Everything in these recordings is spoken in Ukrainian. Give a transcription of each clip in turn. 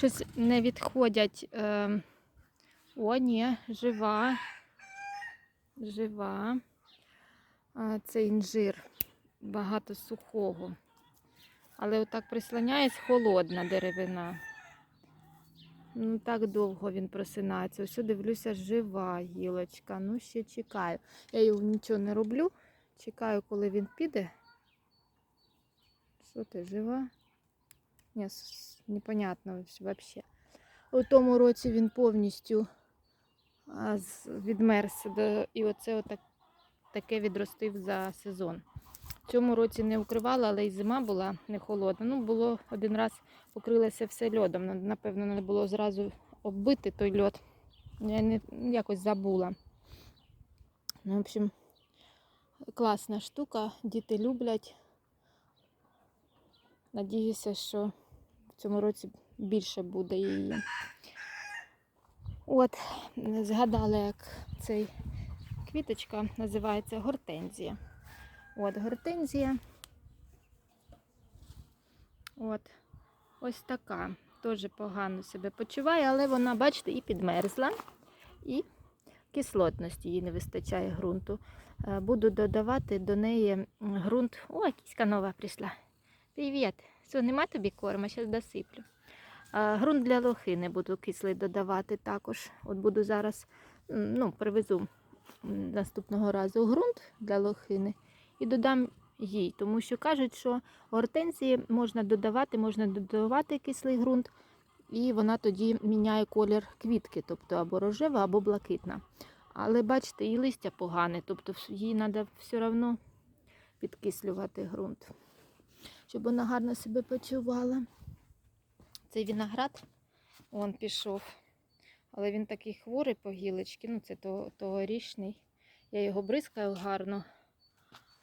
щось не відходять. Е, о, ні, жива. Жива. А, це інжир. Багато сухого. Але отак прислоняється холодна деревина. Ну, так довго він просинається. Ось дивлюся, жива гілочка. Ну, ще чекаю. Я його нічого не роблю. Чекаю, коли він піде. Що ти, жива? Ні, непонятно взагалі. У тому році він повністю відмерз. І оце отак, таке відростив за сезон. В цьому році не укривала, але й зима була не холодна. Ну, було один раз покрилося все льодом. Ну, Напевно, треба було зразу оббити той льод. Я не, якось забула. Ну, в общем, класна штука, діти люблять. Надіюся, що цьому році більше буде її. От, згадала, як цей квіточка називається гортензія. От гортензія. От. Ось така. Теж погано себе почуває, але вона, бачите, і підмерзла, і кислотності їй не вистачає ґрунту. Е, Буду додавати до неї ґрунт. О, кіська нова прийшла. Привіт. Що, нема тобі корма? Зараз досиплю. Ґрунт для лохини буду кислий додавати також. От буду зараз, ну, привезу наступного разу ґрунт для лохини і додам їй, тому що кажуть, що гортензії можна додавати, можна додавати кислий ґрунт, і вона тоді міняє колір квітки, тобто або рожева, або блакитна. Але бачите, і листя погане, тобто їй треба все одно підкислювати ґрунт, щоб вона гарно себе почувала. Цей виноград, он пішов, але він такий хворий по гілочці, ну це то- тогорічний. Я його бризкаю гарно.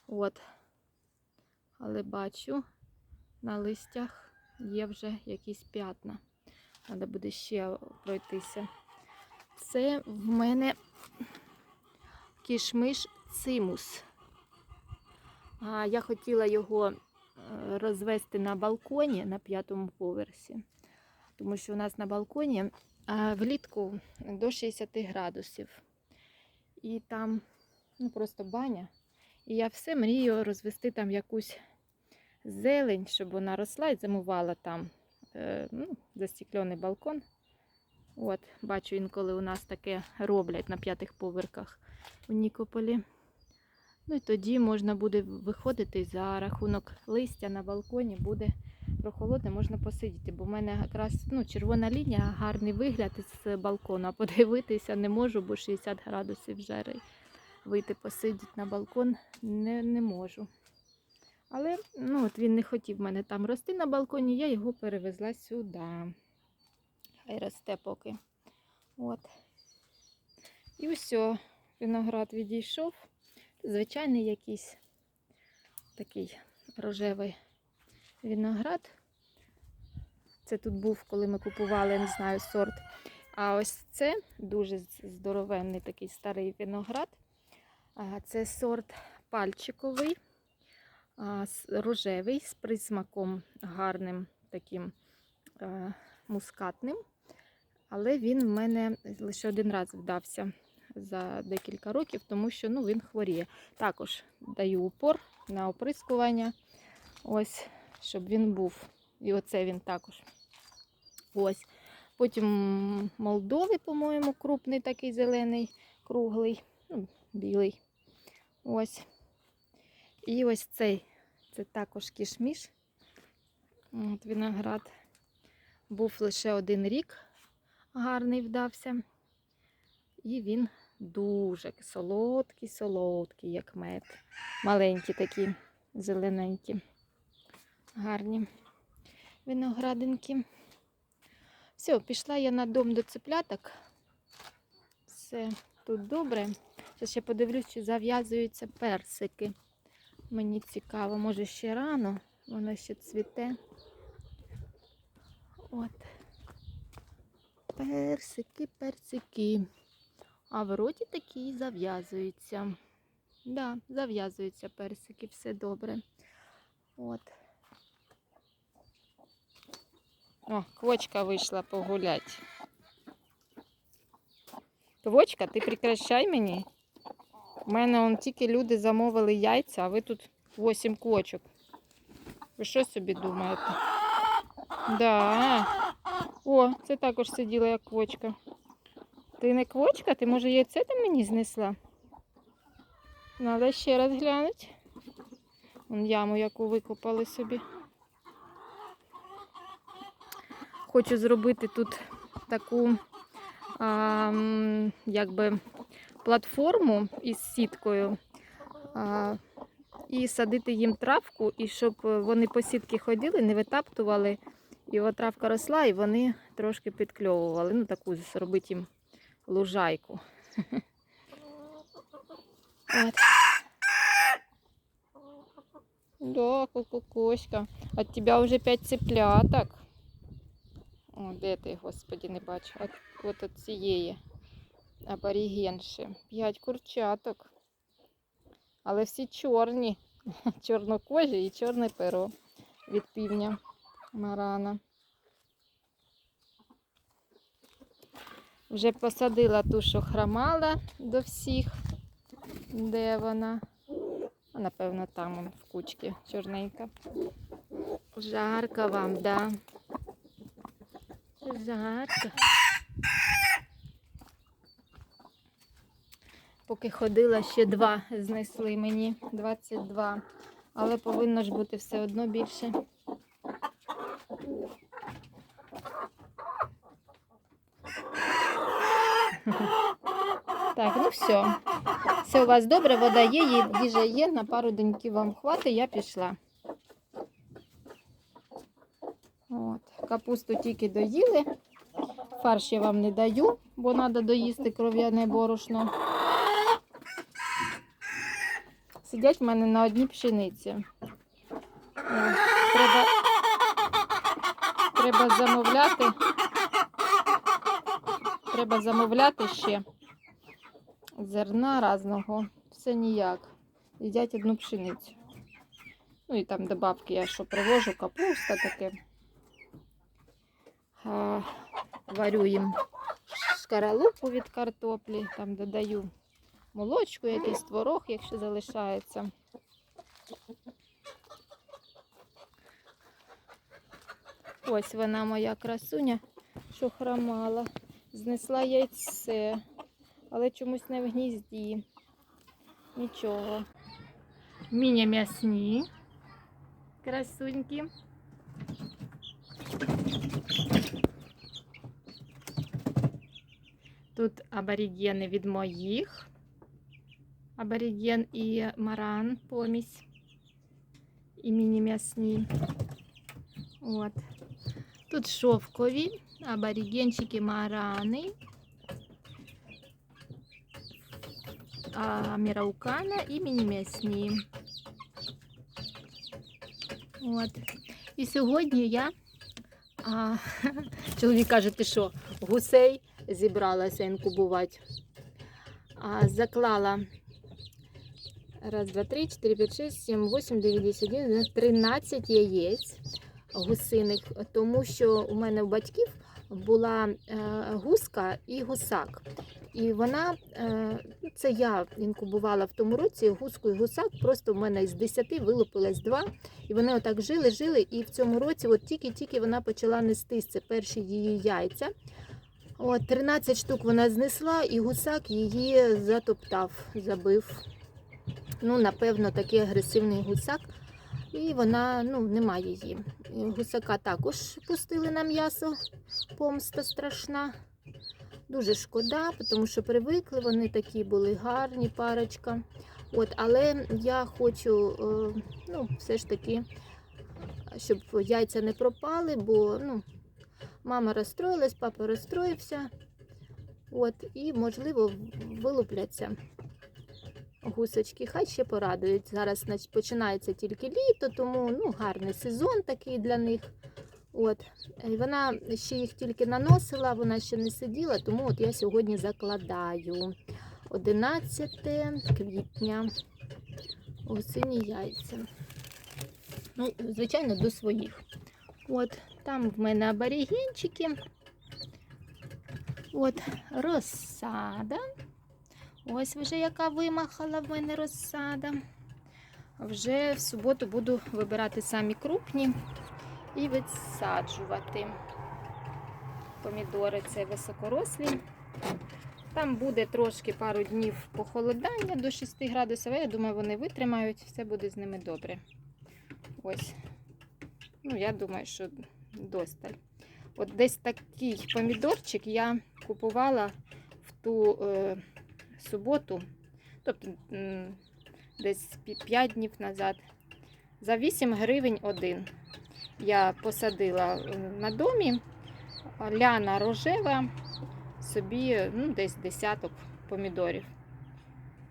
От. Але бачу, на листях є вже якісь п'ятна. Треба буде ще пройтися. Це в мене кішмиш цимус. Я хотіла його розвести на балконі на п'ятому поверсі, тому що у нас на балконі влітку до 60 градусів. І там ну, просто баня. І я все мрію розвести там якусь зелень, щоб вона росла і зимувала там. Е, ну, застеклений балкон. От, бачу інколи у нас таке роблять на п'ятих поверхах у Нікополі. Ну і тоді можна буде виходити за рахунок листя на балконі, буде прохолодно, можна посидіти. Бо в мене якраз ну, червона лінія, гарний вигляд з балкону, а подивитися не можу, бо 60 градусів жари вийти посидіти на балкон не, не можу. Але ну, от він не хотів мене там рости на балконі, я його перевезла сюди. Хай росте поки. От. І все, виноград відійшов. Звичайний якийсь такий рожевий виноград. Це тут був, коли ми купували, не знаю, сорт. А ось це дуже здоровенний такий старий виноград. Це сорт пальчиковий, рожевий з присмаком гарним, таким мускатним. Але він в мене лише один раз вдався за декілька років, тому що ну, він хворіє. Також даю упор на оприскування, ось, щоб він був. І оце він також. Ось. Потім Молдовий, по-моєму, крупний такий зелений, круглий, ну, білий. Ось. І ось цей. Це також кішміш. От виноград. Був лише один рік, гарний вдався. І він дуже солодкий, солодкий, як мед. Маленькі такі, зелененькі, гарні виноградинки. Все, пішла я на дом до цепляток. Все тут добре. Зараз ще подивлюсь, чи зав'язуються персики. Мені цікаво, може ще рано, воно ще цвіте. От. Персики, персики. А вроді такі зав'язуються. Да, зав'язуються персики, все добре. От. О, квочка вийшла погулять. Квочка, ти прекращай мені. У мене он тільки люди замовили яйця, а ви тут 8 квочок. Ви що собі думаєте? Да. О, це також сиділа як квочка. Ти не квочка? Ти може яйце там мені знесла? Надо ще раз глянути. Вон яму, яку викопали собі. Хочу зробити тут таку а, якби платформу із сіткою. А, і садити їм травку, і щоб вони по сітки ходили, не витаптували. І от травка росла, і вони трошки підкльовували. Ну, таку зробити їм лужайку. От. Да, кукукоська. От тебя уже п'ять цыпляток. О, де ти, господі, не бачу. От, от от цієї аборігенші. П'ять курчаток. Але всі чорні. Чорнокожі і чорне перо від півня Марана. Вже посадила ту, що хромала до всіх. Де вона? А, напевно, там в кучці чорненька. Жарко вам, да? Жарко. Поки ходила, ще два знесли мені. 22. Але повинно ж бути все одно більше. Так, ну все. Все у вас добре, вода є, їжа є, на пару деньків вам хватить, я пішла. От. Капусту тільки доїли. Фарш я вам не даю, бо треба доїсти кров'яне борошно. Сидять в мене на одній пшениці. Треба, треба замовляти. Треба замовляти ще зерна різного. Все ніяк. Їдять одну пшеницю. Ну і там добавки я що привожу, капуста таке. А, варю їм шкаралупу від картоплі, там додаю молочку, якийсь творог, якщо залишається. Ось вона моя красуня, що хромала. Знесла яйце, але чомусь не в гнізді. Нічого. Міня м'ясні. Красуньки. Тут аборігени від моїх. Аборіген і маран помість. І міні-м'ясні. От. Тут шовкові, аборігенчики марани. Міраукана і міні-м'ясні. От. І сьогодні я. А, чоловік каже, ти що, гусей зібралася інкубувати. А, заклала раз, два, три, чотири, п'ять, шість, сім, вісім, дев'ять, десять, одинадцять, тринадцять яєць гусиних, тому що у мене у батьків була е, гуска і гусак. І вона, е, це я інкубувала в тому році гуску і гусак, просто в мене із 10 вилупилось два. І вони отак жили, жили. І в цьому році, от тільки-тільки вона почала нестись, це перші її яйця. От 13 штук вона знесла, і гусак її затоптав, забив. Ну, напевно, такий агресивний гусак. І вона ну, нема її. Гусака також пустили на м'ясо, помста страшна. Дуже шкода, тому що привикли, вони такі були гарні парочка. От, але я хочу е, ну, все ж таки, щоб яйця не пропали, бо ну, мама розстроїлась, папа розстроївся. От, і, можливо, вилупляться гусочки. Хай ще порадують. Зараз починається тільки літо, тому ну, гарний сезон такий для них. От. І вона ще їх тільки наносила, вона ще не сиділа, тому от я сьогодні закладаю 11 квітня осінні яйця. Ну, звичайно, до своїх. От Там в мене аборігенчики. От розсада. Ось вже яка вимахала в мене розсада. Вже в суботу буду вибирати самі крупні і відсаджувати. Помідори це високорослі. Там буде трошки пару днів похолодання до 6 градусів, я думаю, вони витримають, все буде з ними добре. Ось. Ну, я думаю, що досталь. От десь такий помідорчик я купувала в ту е, суботу, тобто десь 5 днів назад. За 8 гривень один. Я посадила е, на домі, ляна рожева, собі ну, десь десяток помідорів.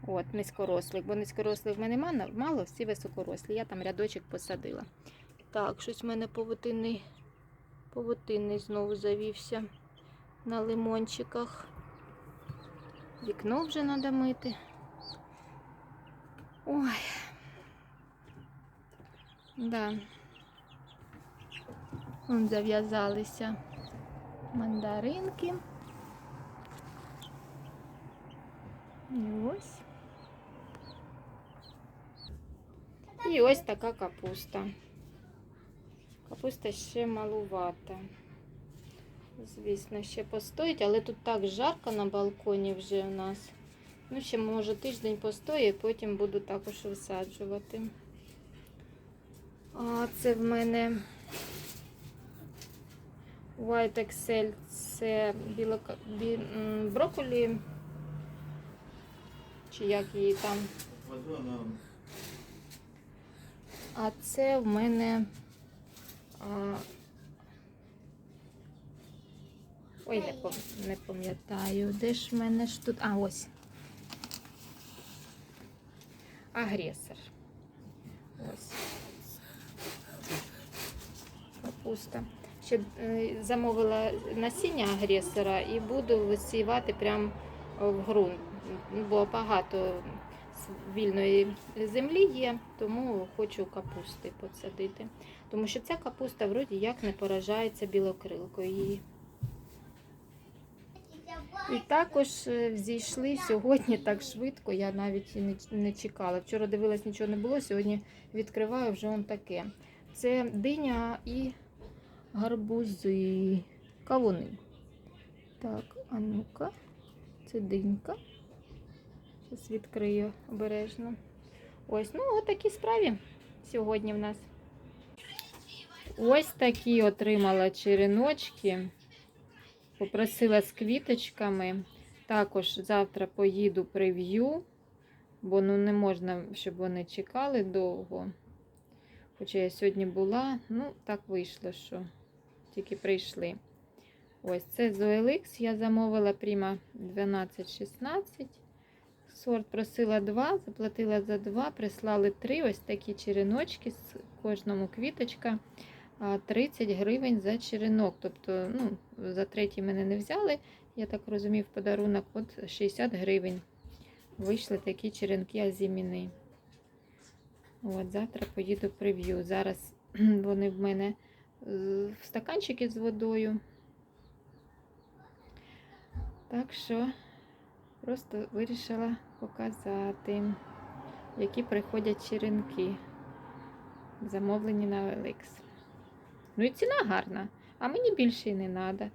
От, низькорослих, бо низькорослих в мене мало, мало, всі високорослі. Я там рядочок посадила. Так, щось в мене повутинний, повутинний знову завівся на лимончиках. Вікно вже треба мити. Ой. Да. Вон зав'язалися мандаринки. І ось. І ось така капуста. Капуста ще малувата. Звісно, ще постоїть, але тут так жарко на балконі вже у нас. Ну, ще може тиждень постоїть, потім буду також висаджувати. А це в мене White Excel, це білока... бі... брокколі, чи як її там. А це в мене. А... Ой, не, пам- не пам'ятаю. Де ж в мене ж тут. А, ось. Агресор. Ось. Капуста. Ще е, замовила насіння агресора і буду висівати прямо в ґрунт, бо багато вільної землі є, тому хочу капусти посадити. Тому що ця капуста вроді як не поражається білокрилкою. І також е, взійшли сьогодні так швидко, я навіть не чекала. Вчора дивилась, нічого не було, сьогодні відкриваю вже он таке. Це диня і гарбузи, кавуни. Так, а ну-ка, це динька. Зараз відкрию обережно. Ось, ну, отакі справі сьогодні в нас. Ось такі отримала череночки. Попросила з квіточками. Також завтра поїду прев'ю, бо ну не можна, щоб вони чекали довго. Хоча я сьогодні була, ну так вийшло, що тільки прийшли. Ось це Zoelix. Я замовила Prima 1216. Сорт просила 2, заплатила за 2, прислали 3 ось такі череночки, з кожному квіточка. 30 гривень за черенок. Тобто, ну, за третій мене не взяли. Я так розумію, подарунок от 60 гривень. Вийшли такі черенки азіміни. От, завтра поїду прев'ю. Зараз вони в мене е, в стаканчики з водою. Так що просто вирішила показати, які приходять черенки, замовлені на OLX. Ну і ціна гарна, а мені більше і не треба.